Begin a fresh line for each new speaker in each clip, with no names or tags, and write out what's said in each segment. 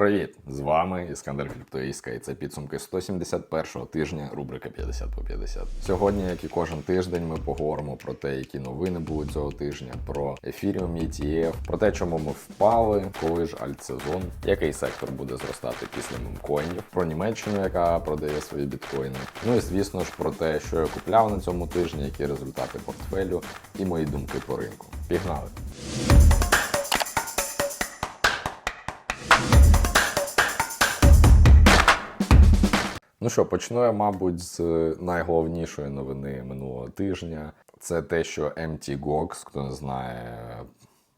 Привіт! З вами Іскандер Криптоїска, і це підсумки 171-го тижня рубрика 50 по 50. Сьогодні, як і кожен тиждень, ми поговоримо про те, які новини були цього тижня, про Ethereum ETF, про те, чому ми впали, коли ж альтсезон, який сектор буде зростати після мемкоїнів, про Німеччину, яка продає свої біткоїни. Ну і звісно ж про те, що я купляв на цьому тижні, які результати портфелю і мої думки по ринку. Пігнали! Ну що, почну я, мабуть, з найголовнішої новини минулого тижня. Це те, що MTGOX, хто не знає,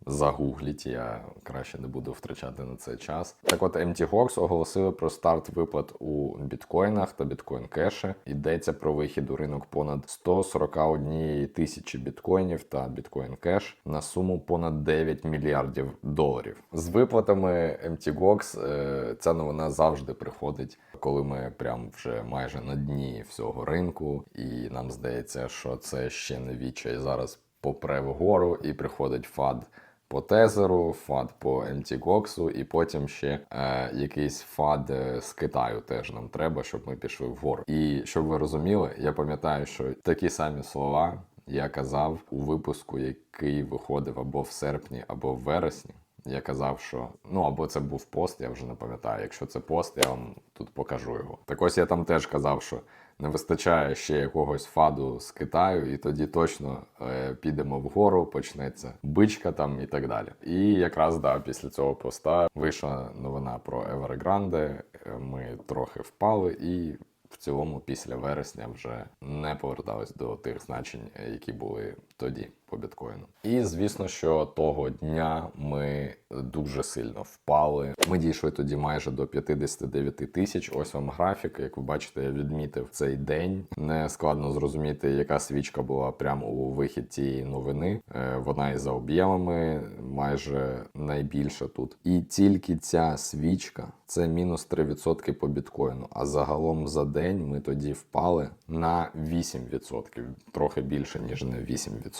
загугліть, я краще не буду втрачати на це час. Так от MTGOX оголосили про старт виплат у біткоїнах та біткоін кеші. Йдеться про вихід у ринок понад 141 тисячі біткоїнів та біткоін кеш на суму понад 9 мільярдів доларів. З виплатами MTGOX е, ця новина завжди приходить, коли ми прям вже майже на дні всього ринку, і нам здається, що це ще не відчай зараз попре вгору і приходить фад по тезеру, фад по MTGOX, і потім ще е, якийсь фад е, з Китаю теж нам треба, щоб ми пішли вгору. І щоб ви розуміли, я пам'ятаю, що такі самі слова я казав у випуску, який виходив або в серпні, або в вересні. Я казав, що ну або це був пост, я вже не пам'ятаю. Якщо це пост, я вам тут покажу його. Так ось я там теж казав, що не вистачає ще якогось фаду з Китаю, і тоді точно е, підемо вгору, почнеться бичка там і так далі. І якраз да, після цього поста вийшла новина про Evergrande, е, Ми трохи впали і. В цілому, після вересня вже не повертались до тих значень, які були тоді по біткоїну. І звісно, що того дня ми дуже сильно впали. Ми дійшли тоді майже до 59 тисяч. Ось вам графік. Як ви бачите, я відмітив цей день. Не складно зрозуміти, яка свічка була прямо у вихід цієї новини. Е, Вона і за об'ємами майже найбільша тут. І тільки ця свічка це мінус 3% по біткоїну. А загалом за день ми тоді впали на 8%, трохи більше ніж на 8%.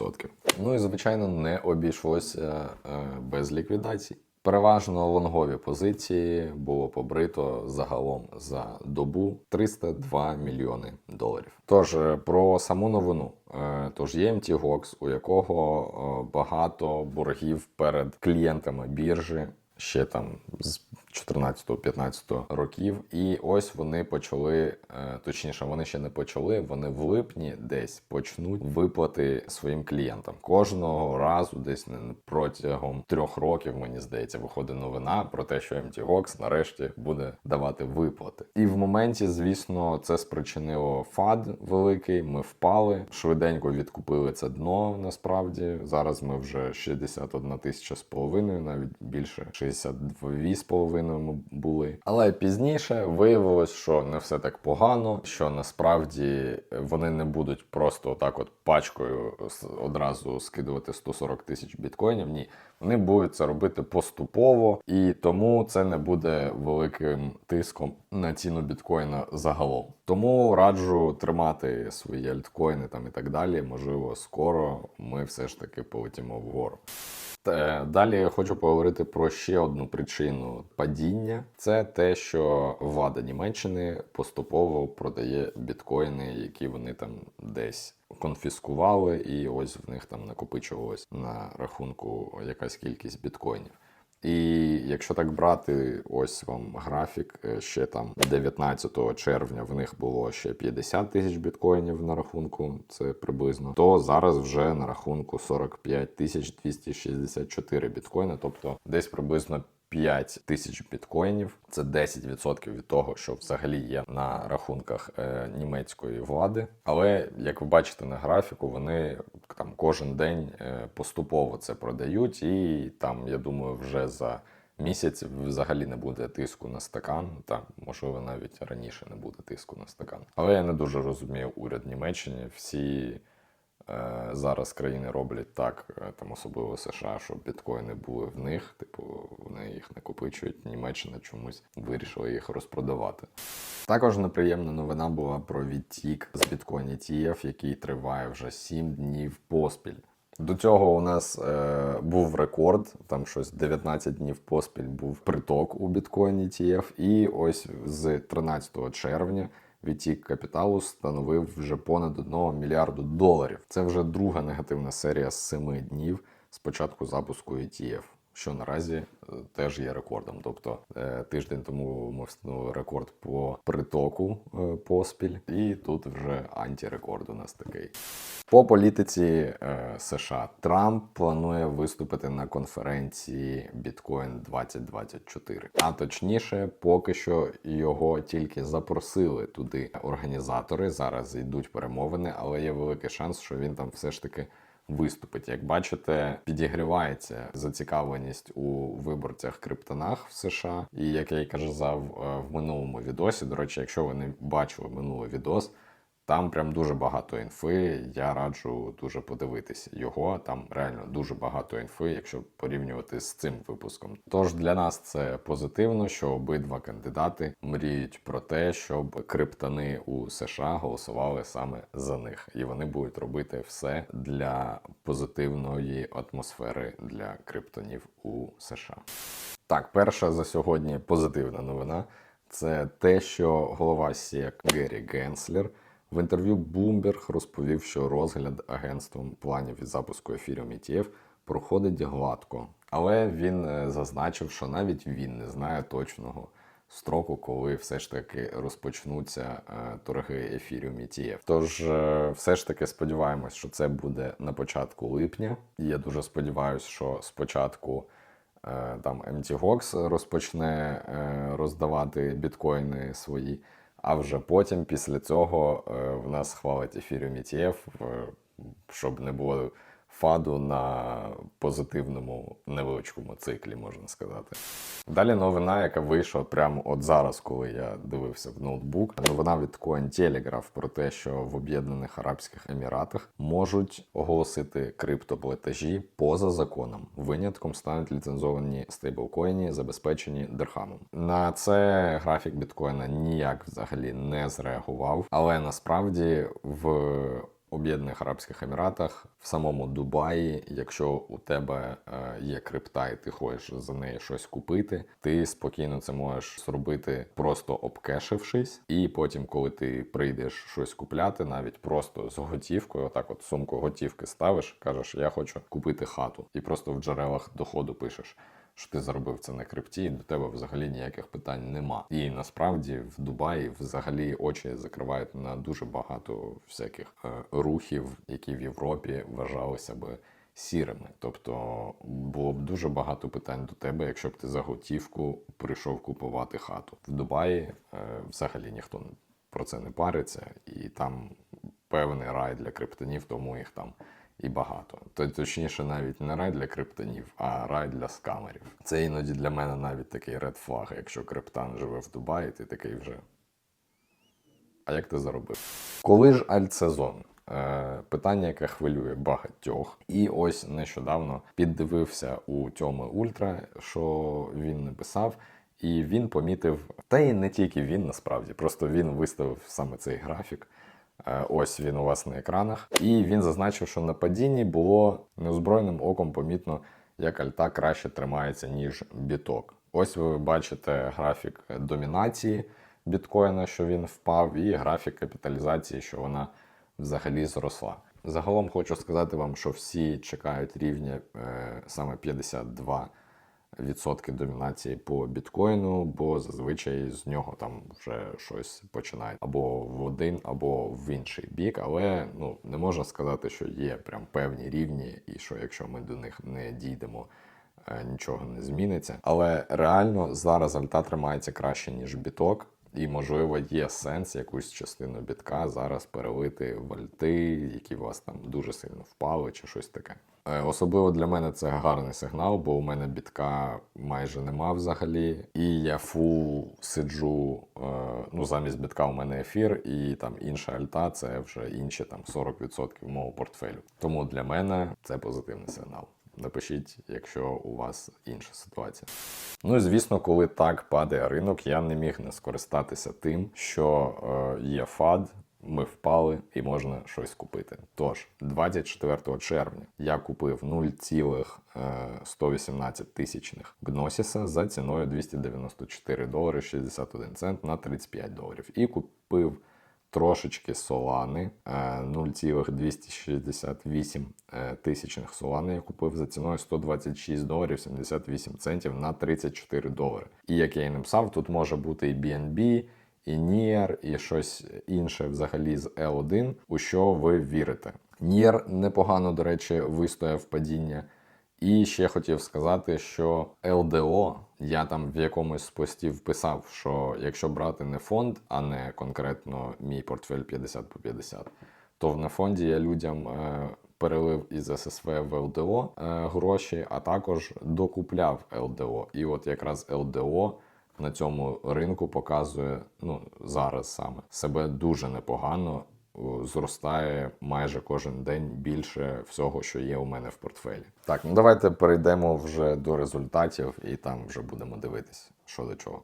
Ну і звичайно не обійшлося е, без ліквідацій. Переважно лонгові позиції було побрито загалом за добу 302 мільйони доларів. Тож е, про саму новину. Е, Тож є MTGOX, у якого багато боргів перед клієнтами біржі ще там з 14-15 років. І ось вони почали, е, точніше, вони ще не почали. Вони в липні десь почнуть виплати своїм клієнтам. Кожного разу, десь протягом трьох років, мені здається, виходить новина про те, що MTGOX нарешті буде давати виплати. І в моменті, звісно, це спричинило фад великий. Ми впали, швиденько відкупили це дно. Насправді зараз ми вже 61 тисяча з половиною, навіть більше 62 з половиною ми були. Але пізніше виявилось, що не все так погано, що насправді вони не будуть просто так, от пачкою одразу скидувати 140 тисяч біткоїнів. Ні, вони будуть це робити поступово, і тому це не буде великим тиском на ціну біткоїна загалом. Тому раджу тримати свої альткоїни там і так далі. Можливо, скоро ми все ж таки полетимо вгору. Та, Далі я хочу поговорити про ще одну причину падіння. Це те, що влада Німеччини поступово продає біткоїни, які вони там десь конфіскували, і ось в них там накопичувалось на рахунку якась кількість біткоїнів. І якщо так брати, ось вам графік, е, ще там 19 червня в них було ще 50 тисяч біткоїнів на рахунку, це приблизно, то зараз вже на рахунку 45 тисяч 264 біткоїни, тобто десь приблизно 5 тисяч біткоїнів. Це 10% від того, що взагалі є на рахунках е, німецької влади. Але як ви бачите на графіку, вони там кожен день е, поступово це продають, і там, я думаю, вже за місяць взагалі не буде тиску на стакан. Та можливо навіть раніше не буде тиску на стакан. Але я не дуже розумію уряд Німеччини. Всі е, зараз країни роблять так, е, там особливо США, щоб біткоїни були в них. Типу, вони накопичують. Німеччина чомусь вирішила їх розпродавати. Також неприємна новина була про відтік з біткоін ETF, який триває вже 7 днів поспіль. До цього у нас е, був рекорд, там щось 19 днів поспіль був приток у біткоін ETF, і ось з 13 червня відтік капіталу становив вже понад 1 мільярду доларів. Це вже друга негативна серія з 7 днів з початку запуску ETF. Що наразі е, теж є рекордом. Тобто е, тиждень тому ми встановили рекорд по притоку е, поспіль, і тут вже антирекорд у нас такий. По політиці США Трамп планує виступити на конференції Bitcoin 2024. А точніше, поки що його тільки запросили туди організатори. Зараз йдуть перемовини, але є великий шанс, що він там все ж таки виступить. Як бачите, підігрівається зацікавленість у виборцях криптонах в США. І як я й казав е, в минулому відосі, до речі, якщо ви не бачили минулий відос. Там прям дуже багато інфи. Я раджу дуже подивитись його. Там реально дуже багато інфи, якщо порівнювати з цим випуском. Тож для нас це позитивно, що обидва кандидати мріють про те, щоб криптони у США голосували саме за них, і вони будуть робити все для позитивної атмосфери для криптонів у США. Так, перша за сьогодні позитивна новина. Це те, що голова SEC Геррі Генслер в інтерв'ю Bloomberg розповів, що розгляд агентством планів із запуску ефірів ETF проходить гладко. Але він е, зазначив, що навіть він не знає точного строку, коли все ж таки розпочнуться е, торги ефіріум ETF. Тож е, все ж таки сподіваємось, що це буде на початку липня. І я дуже сподіваюся, що спочатку там MTGOX розпочне роздавати біткоїни свої. А вже потім, після цього, е, в нас хвалить ефіріум ETF, щоб не було фаду на позитивному невеличкому циклі, можна сказати. Далі новина, яка вийшла прямо от зараз, коли я дивився в ноутбук. Новина від Cointelegraph про те, що в Об'єднаних Арабських Еміратах можуть оголосити криптоплатежі поза законом. Винятком стануть ліцензовані стейблкоїні, забезпечені дирхамом. На це графік біткоїна ніяк взагалі не зреагував, але насправді в Об'єднаних Арабських Еміратах, в самому Дубаї, якщо у тебе е, є крипта і ти хочеш за неї щось купити, ти спокійно це можеш зробити просто обкешившись, і потім, коли ти прийдеш щось купляти, навіть просто з готівкою, отак от сумку готівки ставиш, кажеш, я хочу купити хату, і просто в джерелах доходу пишеш що ти заробив це на крипті, і до тебе взагалі ніяких питань нема. І насправді в Дубаї взагалі очі закривають на дуже багато всяких е, рухів, які в Європі вважалися би. Сірими, тобто було б дуже багато питань до тебе, якщо б ти за готівку прийшов купувати хату в Дубаї. Е, взагалі ніхто про це не париться, і там певний рай для криптонів, тому їх там і багато. Точніше, навіть не рай для криптонів, а рай для скамерів. Це іноді для мене навіть такий ред флаг. Якщо криптан живе в Дубаї, ти такий вже. А як ти заробив? Коли ж альтсезон? Е, Питання, яке хвилює багатьох. І ось нещодавно піддивився у Тьоми Ультра, що він написав, і він помітив, та й не тільки він насправді, просто він виставив саме цей графік. Е, Ось він у вас на екранах. І він зазначив, що на падінні було неозброєним оком помітно, як альта краще тримається, ніж біток. Ось ви бачите графік домінації біткоїна, що він впав, і графік капіталізації, що вона взагалі зросла. Загалом хочу сказати вам, що всі чекають рівня е, саме 52 відсотки домінації по біткоїну, бо зазвичай з нього там вже щось починає або в один, або в інший бік. Але ну не можна сказати, що є прям певні рівні, і що якщо ми до них не дійдемо. е, Нічого не зміниться, але реально зараз альта тримається краще ніж біток, і можливо є сенс якусь частину бітка зараз перелити в альти, які у вас там дуже сильно впали, чи щось таке. Е, Особливо для мене це гарний сигнал, бо у мене бітка майже нема взагалі. І я фул сиджу. е, Ну, замість бітка у мене ефір, і там інша альта це вже інші там 40% мого портфелю. Тому для мене це позитивний сигнал. Напишіть, якщо у вас інша ситуація. Ну і звісно, коли так падає ринок, я не міг не скористатися тим, що е, є фад, ми впали і можна щось купити. Тож, 24 червня я купив 0,118 тисячних Гносіса за ціною 294 долари 61 цент на 35 доларів. І купив трошечки солани, е, 0,268 е, тисячних солани я купив за ціною 126 доларів 78 центів на 34 долари. І як я і написав, тут може бути і BNB, і NIR, і щось інше взагалі з L1, у що ви вірите. NIR непогано, до речі, вистояв падіння. І ще хотів сказати, що ЛДО я там в якомусь з постів писав, що якщо брати не фонд, а не конкретно мій портфель 50 по 50, то в нефонді я людям е, перелив із ССВ в ЛДО е, гроші, а також докупляв ЛДО. І от якраз ЛДО на цьому ринку показує ну зараз саме себе дуже непогано. Зростає майже кожен день більше всього, що є у мене в портфелі. Так, ну давайте перейдемо вже до результатів, і там вже будемо дивитись, що до чого.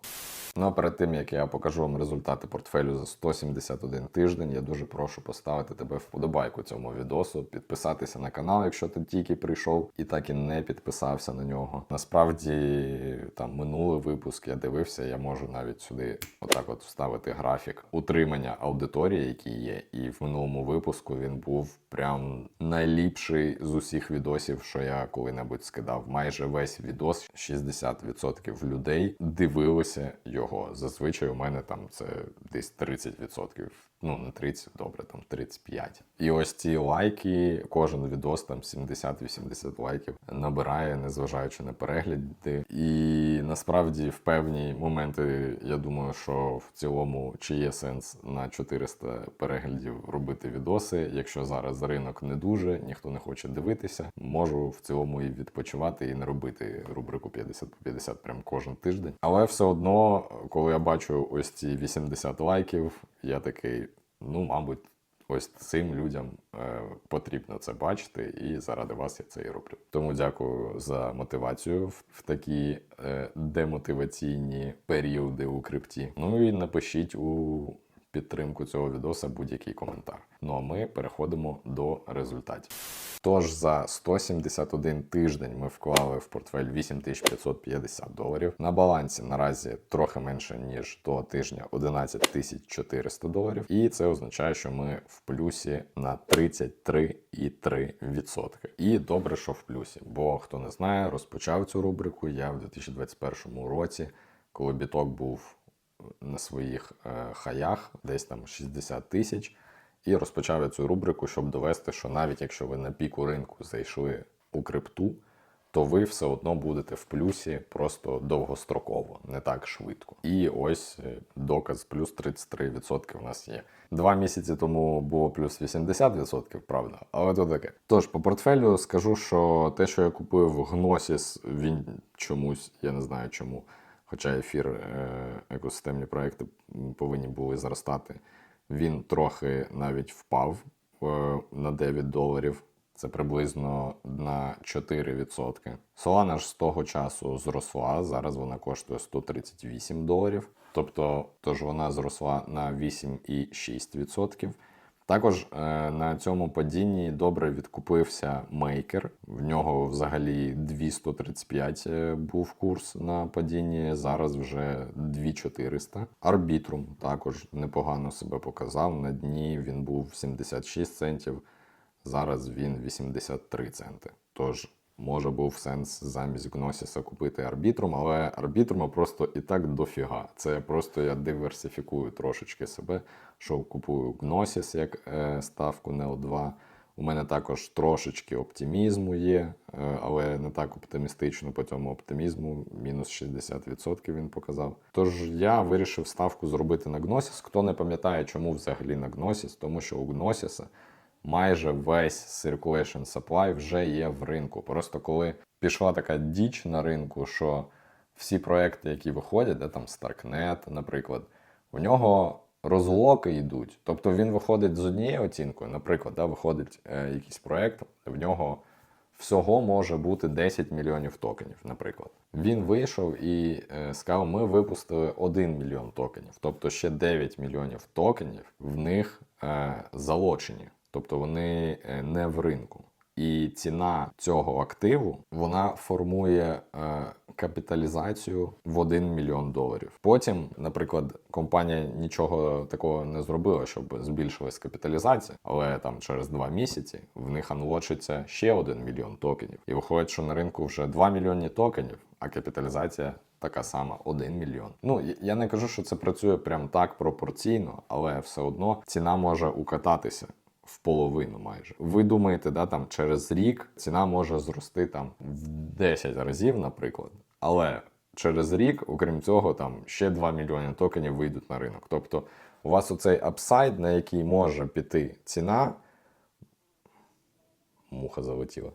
Ну а перед тим як я покажу вам результати портфелю за 171 тиждень, я дуже прошу поставити тебе вподобайку цьому відосу, підписатися на канал, якщо ти тільки прийшов і так і не підписався на нього. Насправді, там минулий випуск я дивився, я можу навіть сюди отак от вставити графік утримання аудиторії, який є. І в минулому випуску він був прям найліпший з усіх відосів, що я коли-небудь скидав. Майже весь відос, 60% людей дивилися його. Зазвичай у мене там це десь 30%. Ну, не 30, добре, там 35. І ось ці лайки, кожен відос там 70-80 лайків набирає, незважаючи на перегляди. І насправді в певні моменти я думаю, що в цілому чи є сенс на 400 переглядів робити відоси. Якщо зараз ринок не дуже, ніхто не хоче дивитися, можу в цілому і відпочивати і не робити рубрику 50 по 50 прям кожен тиждень. Але все одно, коли я бачу ось ці 80 лайків, я такий, ну, мабуть. Ось цим людям е, потрібно це бачити, і заради вас я це і роблю. Тому дякую за мотивацію в, такі е, демотиваційні періоди у крипті. Ну і напишіть у підтримку цього відоса будь-який коментар. Ну а ми переходимо до результатів. Тож за 171 тиждень ми вклали в портфель 8550 доларів. На балансі наразі трохи менше ніж до тижня 11400 доларів. І це означає, що ми в плюсі на 33,3%. І добре, що в плюсі, бо хто не знає, розпочав цю рубрику я в 2021 році, коли біток був на своїх е, хаях, десь там 60 тисяч. І розпочав я цю рубрику, щоб довести, що навіть якщо ви на піку ринку зайшли у крипту, то ви все одно будете в плюсі просто довгостроково, не так швидко. І ось е, доказ плюс 33% у нас є. Два місяці тому було плюс 80%, правда, але то таке. Тож по портфелю скажу, що те, що я купив Gnosis, він чомусь, я не знаю чому. Хоча ефір е, екосистемні проекти повинні були зростати. Він трохи навіть впав е, на 9 доларів. Це приблизно на 4%. Solana ж з того часу зросла. Зараз вона коштує 138 доларів. Тобто, тож вона зросла на 8,6%. Також е, на цьому падінні добре відкупився мейкер. В нього взагалі 235 е, був курс на падінні. Зараз вже 2400. Арбітрум також непогано себе показав. На дні він був 76 центів. Зараз він 83 центи. Тож може був сенс замість Гносіса купити арбітрум, але арбітрума просто і так дофіга. Це просто я диверсифікую трошечки себе, що купую Гносіс як е, ставку на L2. У мене також трошечки оптимізму є, е, але не так оптимістично по цьому оптимізму. Мінус 60% він показав. Тож я вирішив ставку зробити на Gnosis. Хто не пам'ятає, чому взагалі на Gnosis, тому що у Gnosis майже весь circulation supply вже є в ринку. Просто коли пішла така діч на ринку, що всі проекти, які виходять, де там Starknet, наприклад, у нього розлоки йдуть. Тобто він виходить з однією оцінкою, наприклад, да, виходить е, якийсь проект, в нього всього може бути 10 мільйонів токенів, наприклад. Він вийшов і е, сказав, ми випустили 1 мільйон токенів, тобто ще 9 мільйонів токенів в них е, залочені, тобто вони е, не в ринку. І ціна цього активу вона формує е, капіталізацію в 1 мільйон доларів. Потім, наприклад, компанія нічого такого не зробила, щоб збільшилась капіталізація, але там через два місяці в них анлочиться ще 1 мільйон токенів. І виходить, що на ринку вже 2 мільйони токенів, а капіталізація така сама 1 мільйон. Ну я не кажу, що це працює прям так пропорційно, але все одно ціна може укататися. В половину майже. Ви думаєте, да, там через рік ціна може зрости там в 10 разів, наприклад. Але через рік, окрім цього, там ще 2 мільйони токенів вийдуть на ринок. Тобто у вас оцей апсайд, на який може піти ціна. Муха залетіла.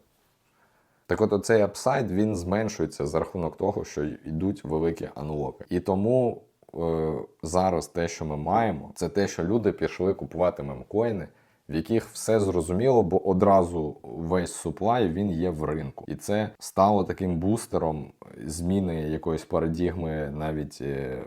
Так от оцей апсайд він зменшується за рахунок того, що йдуть великі анлоки. І тому е, зараз те, що ми маємо, це те, що люди пішли купувати мемкоїни, в яких все зрозуміло, бо одразу весь суплай він є в ринку. І це стало таким бустером зміни якоїсь парадігми навіть е,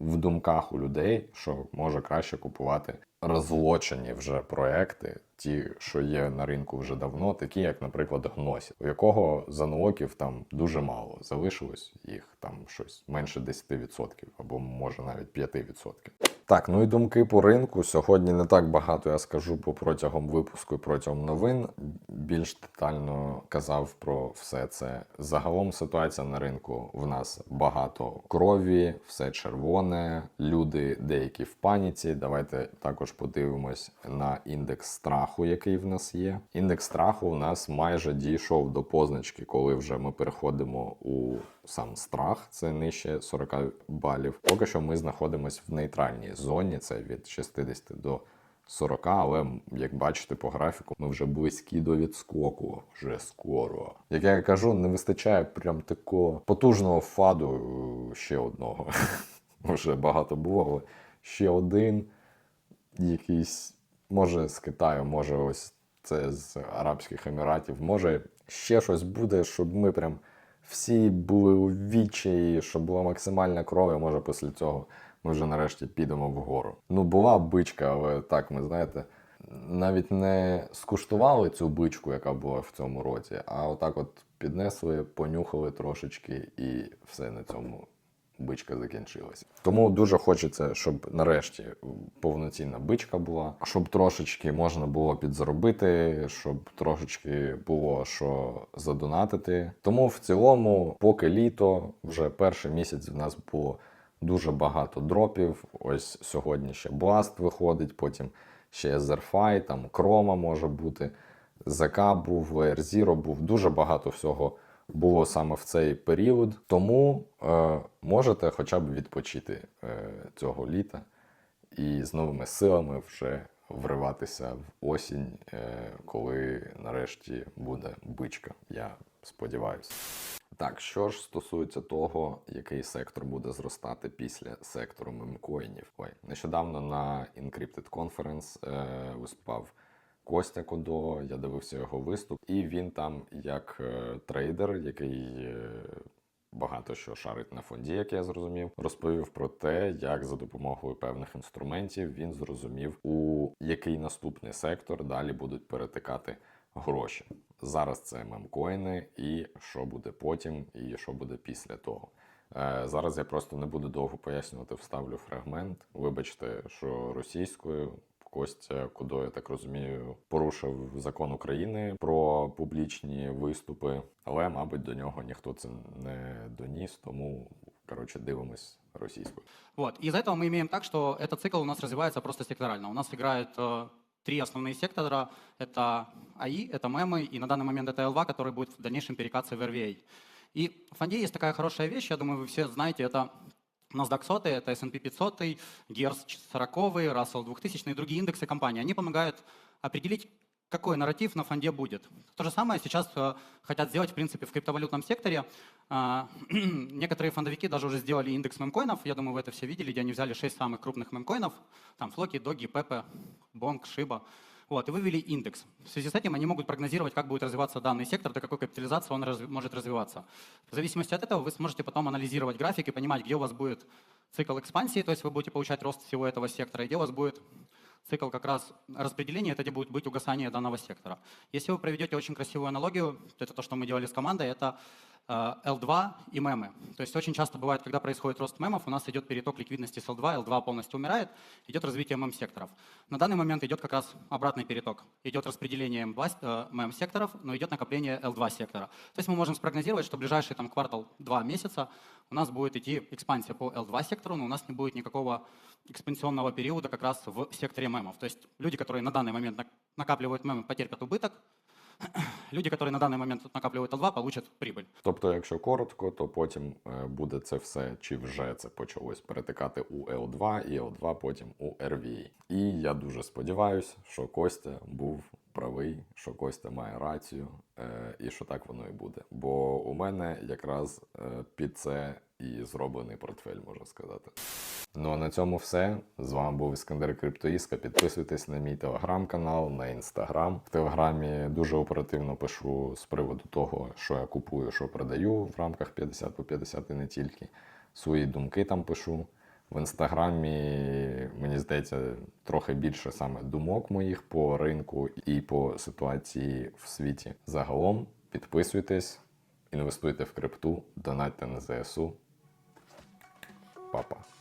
в думках у людей, що може краще купувати розлочені вже проекти, ті, що є на ринку вже давно, такі як, наприклад, Гносі, у якого занлоків там дуже мало. Залишилось їх там щось менше 10% або може навіть 5%. Так, ну і думки по ринку. Сьогодні не так багато я скажу по протягом випуску і протягом новин. Більш детально казав про все це. Загалом ситуація на ринку в нас багато крові, все червоне, люди деякі в паніці. Давайте також подивимось на індекс страху, який в нас є. Індекс страху у нас майже дійшов до позначки, коли вже ми переходимо у сам страх, це нижче 40 балів. Поки що ми знаходимося в нейтральній зоні, це від 60 до 40, але як бачите по графіку, ми вже близькі до відскоку, вже скоро. Як я кажу, не вистачає прям такого потужного фаду е, ще одного. Вже багато було, але ще один якийсь, може з Китаю, може ось це з Арабських Еміратів, може ще щось буде, щоб ми прям всі були у відчаї, щоб була максимальна кров, і може після цього ми вже нарешті підемо вгору. Ну, була бичка, але так, ми знаєте, навіть не скуштували цю бичку, яка була в цьому році, а отак от піднесли, понюхали трошечки, і все на цьому бичка закінчилася. Тому дуже хочеться, щоб нарешті повноцінна бичка була, щоб трошечки можна було підзаробити, щоб трошечки було що задонатити. Тому в цілому, поки літо, вже перший місяць в нас було дуже багато дропів. Ось сьогодні ще Blast виходить, потім ще Zerfi, там Chroma може бути. ЗК був, Zero був, дуже багато всього було саме в цей період. Тому е, можете хоча б відпочити е, цього літа і з новими силами вже вриватися в осінь, е, коли нарешті буде бичка. Я сподіваюся. Так, що ж стосується того, який сектор буде зростати після сектору мемкоїнів. Ой, нещодавно на Encrypted Conference е, виступав Костя Кодо, я дивився його виступ, і він там, як е, трейдер, який е, багато що шарить на фонді, як я зрозумів, розповів про те, як за допомогою певних інструментів він зрозумів, у який наступний сектор далі будуть перетикати гроші. Зараз це мемкоїни, і що буде потім, і що буде після того. Е, Зараз я просто не буду довго пояснювати, вставлю фрагмент. Вибачте, що російською Костя Кудо, я так розумію, порушив закон України про публічні виступи, але, мабуть, до нього ніхто це не доніс, тому коротше дивимось російською.
Вот. И из-за этого мы имеем так, что этот цикл у нас развивается просто секторально. У нас играют э, три основные сектора. Это АИ, это мемы, и на данный момент это ЛВА, который будет в дальнейшем перекаться в RVA. И в фонде есть такая хорошая вещь, я думаю, вы все знаете, это NASDAQ 100, это S&P 500, GERS 40, Russell 2000 и другие индексы компаний. Они помогают определить, какой нарратив на фонде будет. То же самое сейчас э, хотят сделать, в принципе, в криптовалютном секторе. А, некоторые фондовики даже уже сделали индекс мемкоинов. Я думаю, вы это все видели, где они взяли 6 самых крупных мемкоинов. Там Флоки, Доги, Пепе, Бонг, Шиба. Вот, и вывели индекс. В связи с этим они могут прогнозировать, как будет развиваться данный сектор, до какой капитализации он разви- может развиваться. В зависимости от этого вы сможете потом анализировать график и понимать, где у вас будет цикл экспансии, то есть вы будете получать рост всего этого сектора, и где у вас будет цикл как раз распределения, это где будет быть угасание данного сектора. Если вы проведете очень красивую аналогию, то это то, что мы делали с командой, это L2 и мемы. То есть очень часто бывает, когда происходит рост мемов, у нас идет переток ликвидности с L2, L2 полностью умирает, идет развитие мем-секторов. На данный момент идет как раз обратный переток. Идет распределение M2, э, мем-секторов, но идет накопление L2 сектора. То есть мы можем спрогнозировать, что в ближайший там, квартал, два месяца у нас будет идти экспансия по L2 сектору, но у нас не будет никакого экспансионного периода как раз в секторе мемов. То есть люди, которые на данный момент нак- накапливают мемы, потерпят убыток, люди, которые на данный момент накапливают L2, получат прибыль.
Тобто, якщо коротко, то потім е, буде це все, чи вже це почалось перетикати у L2 і L2 потім у RVA. І я дуже сподіваюся, що Костя був правий, що Костя має рацію, е, і що так воно і буде. Бо у мене якраз е, під це і зроблений портфель, можна сказати. Ну а на цьому все. З вами був Іскандер Криптоїска. Підписуйтесь на мій телеграм-канал, на інстаграм. В телеграмі дуже оперативно пишу з приводу того, що я купую, що продаю в рамках 50 по 50 і не тільки. Свої думки там пишу. В інстаграмі, мені здається, трохи більше саме думок моїх по ринку і по ситуації в світі. Загалом підписуйтесь, інвестуйте в крипту, донатьте на ЗСУ. Па-па.